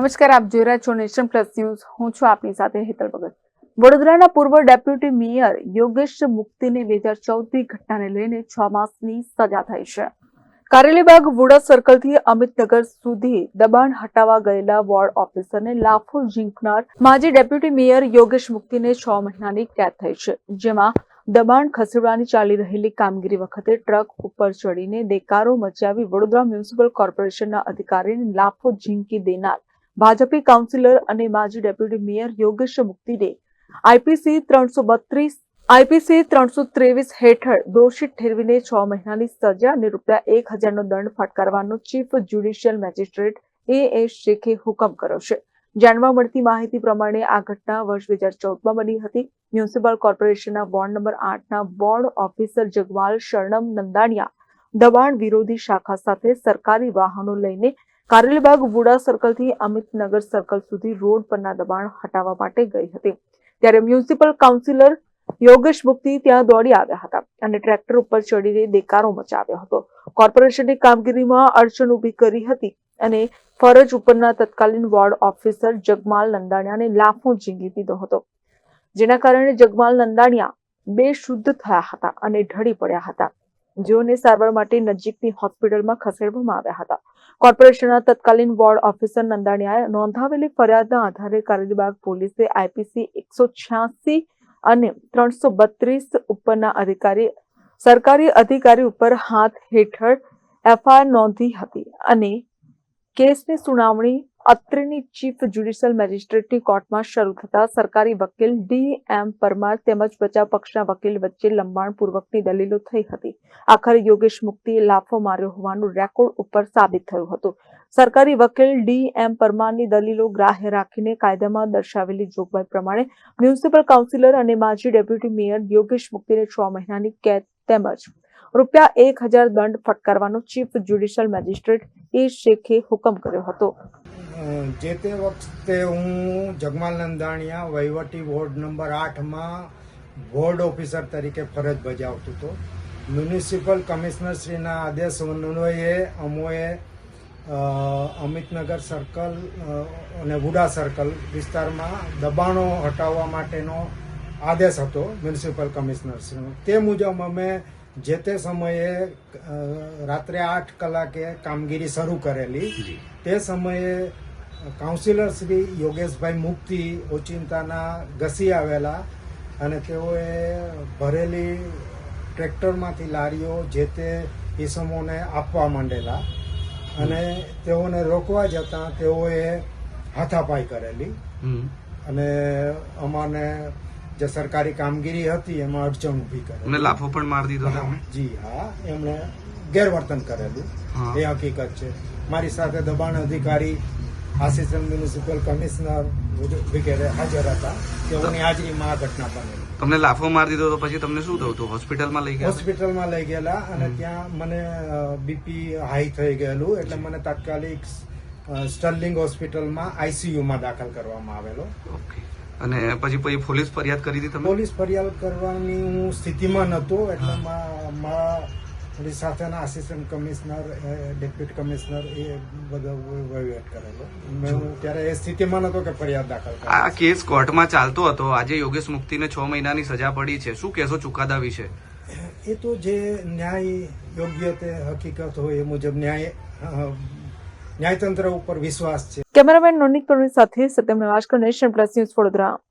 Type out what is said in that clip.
નમસ્કાર, આપ જોઈ રહ્યા છો નેશન પ્લસ ન્યૂઝ. હું છું આપની સાથે હેતલ ભગત. વડોદરાના પૂર્વ ડેપ્યુટી મેયર યોગેશ મુક્તિને બે હજાર ચૌદની ઘટનાને લઈને છ માસની સજા થઈ છે. કારેલીબાગ વુડા સર્કલથી અમિતનગર સુધી દબાણ હટાવવા ગયેલા વોર્ડ ઓફિસરને લાફો ઝીંકનાર માજી ડેપ્યુટી મેયર યોગેશ મુક્તિને છ મહિનાની કેદ થઈ છે, જેમાં દબાણ ખસેડવાની ચાલી રહેલી કામગીરી વખતે ટ્રક ઉપર ચડીને દેકારો મચાવી વડોદરા મ્યુનિસિપલ કોર્પોરેશનના અધિકારીને લાફો ઝીંકી દેનાર ભાજપી કાઉન્સિલર અને માજી ડેપ્યુટી મેયર યોગેશ મુક્તિને આઈપીસી ત્રણસો બત્રીસ, આઈપીસી ત્રણસો ત્રેવીસ હેઠળ દોષિત ઠેરવીને છ મહિનાની સજા અને રૂપિયા એક હજારનો દંડ ફટકારવાનો chief judicial magistrate A. S. શેખે હુકમ કર્યો છે. જાણવા મળતી માહિતી પ્રમાણે આ ઘટના વર્ષ બે હજાર ચૌદમાં બની હતી. મ્યુનિસિપલ કોર્પોરેશનના વોર્ડ નંબર આઠના વોર્ડ ઓફિસર જગવાલ શરણમ નંદાણિયા દબાણ વિરોધી શાખા સાથે સરકારી વાહનો લઈને કારેલીબાગ વુડા સર્કલથી અમિતનગર સર્કલ સુધી રોડ પરના દબાણ હટાવવા માટે ગઈ હતી. ત્યારે મ્યુનિસિપલ કાઉન્સિલર યોગેશ ભુક્તિ ત્યાં દોડી આવ્યા હતા અને ટ્રેક્ટર ઉપર ચડીને દેકારો મચાવ્યો હતો. કોર્પોરેશનની કામગીરીમાં અડચણ ઊભી કરી હતી અને ફરજ ઉપરના તત્કાલીન વોર્ડ ઓફિસર જગમાલ નંદાણિયાને લાફો ઝીંગી દીધો હતો. જેના કારણે જગમાલ નંદાણિયા બે શુદ્ધ થયા હતા અને ઢળી પડ્યા હતા. જેઓને સારવાર માટે નજીકની હોસ્પિટલમાં ખસેડવામાં આવ્યા હતા. કોર્પોરેશનના તત્કાલીન વોર્ડ ઓફિસર નંદાણીયાએ નોંધાવેલી ફરિયાદના આધારે કારેલીબાગ પોલીસે આઈપીસી એકસો છ્યાસી અને ત્રણસો બત્રીસ ઉપરના અધિકારી, સરકારી અધિકારી ઉપર હાથ હેઠળ એફઆઈઆર નોંધી હતી અને કેસની સુનાવણી અત્રેની ચીફ જ્યુડિશિયલ મેજિસ્ટ્રેટની કોર્ટમાં શરૂ થતા સરકારી વકીલ ડી એમ પરમાર તેમજ બચાવ પક્ષના વકીલ વચ્ચે લંબાણપૂર્વકની દલીલો થઈ હતી. આખરે યોગેશ મુક્તિએ લાફો માર્યો હોવાનું રેકોર્ડ ઉપર સાબિત થયું હતું. સરકારી વકીલ ડી એમ પરમારની દલીલો ગ્રાહ્ય રાખીને કાયદામાં દર્શાવેલી જોગવાઈ પ્રમાણે મ્યુનિસિપલ કાઉન્સિલર અને માજી ડેપ્યુટી મેયર યોગેશ મુક્તિને છ મહિનાની કેદ તેમજ રૂપિયા એક હજાર દંડ ફટકારવાનો ચીફ જ્યુડિશિયલ મેજિસ્ટ્રેટ એ શેખે હુકમ કર્યો હતો. જે તે વખતે હું જગમાલ નંદાણીયા વહીવટી વોર્ડ નંબર આઠમાં વોર્ડ ઓફિસર તરીકે ફરજ બજાવતો હતો. મ્યુનિસિપલ કમિશનરશ્રીના આદેશ અન્વયે અમોએ અમિતનગર સર્કલ અને વુડા સર્કલ વિસ્તારમાં દબાણો હટાવવા માટેનો આદેશ હતો મ્યુનિસિપલ કમિશનરશ્રીનો તે મુજબ અમે જે તે સમયે રાત્રે આઠ કલાકે કામગીરી શરૂ કરેલી. તે સમયે કાઉન્સિલર શ્રી યોગેશભાઈ મુક્તિ ઓચિંતાના ઘસી આવેલા અને તેઓએ ભરેલી ટ્રેક્ટરમાંથી લારીઓ જે તે ઈસમોને આપવા માંડેલા અને તેઓને રોકવા જતાં તેઓએ હાથાપાઈ કરેલી. અને અમાને જે સરકારી કામગીરી હતી એમાં અડચણ ઊભી કરી કરેલી લાફો પણ મારી દીધો જી હા એમણે ગેરવર્તન કરેલું. એ હકીકત છે. મારી સાથે દબાણ અધિકારી આસિસ્ટન્ટ મ્યુનિસિપલ કમિશનર વગેરે હાજર હતા તેઓની હાજરીમાં આ ઘટના બનેલી. તમને લાફો મારી દીધો તો પછી તમને શું થયું? હતું હોસ્પિટલમાં લઈ ગયા? હોસ્પિટલમાં લઈ ગયેલા અને ત્યાં મને બીપી હાઈ થઈ ગયેલું એટલે મને તાત્કાલિક સ્ટર્લિંગ હોસ્પિટલમાં આઈસીયુમાં દાખલ કરવામાં આવેલો. ઓકે. અને પછી પછી પોલીસ ફરિયાદ કરી હતી તમે પોલીસ ફરિયાદ કરવાની હું સ્થિતિમાં નહોતો એટલે મા- મારા મારી સાથેના આસિસ્ટન્ટ કમિશનર એ ડેપ્યુટી કમિશનર એ બધો વહીવટ કરેલો. મેં હું ત્યારે એ સ્થિતિમાં નહોતો કે ફરિયાદ દાખલ આ કેસ કોર્ટમાં ચાલતો હતો. આજે યોગેશ મુક્તિને છ મહિનાની સજા પડી છે. શું કહેશો ચુકાદા વિશે? એ તો જે ન્યાય યોગ્ય તે હકીકત હોય એ મુજબ ન્યાય ન્યાયતંત્ર ઉપર વિશ્વાસ છે. કેમેરામેન નોનિક કરુણી સાથે Satyam Navajkar Nation Plus News Vadodara.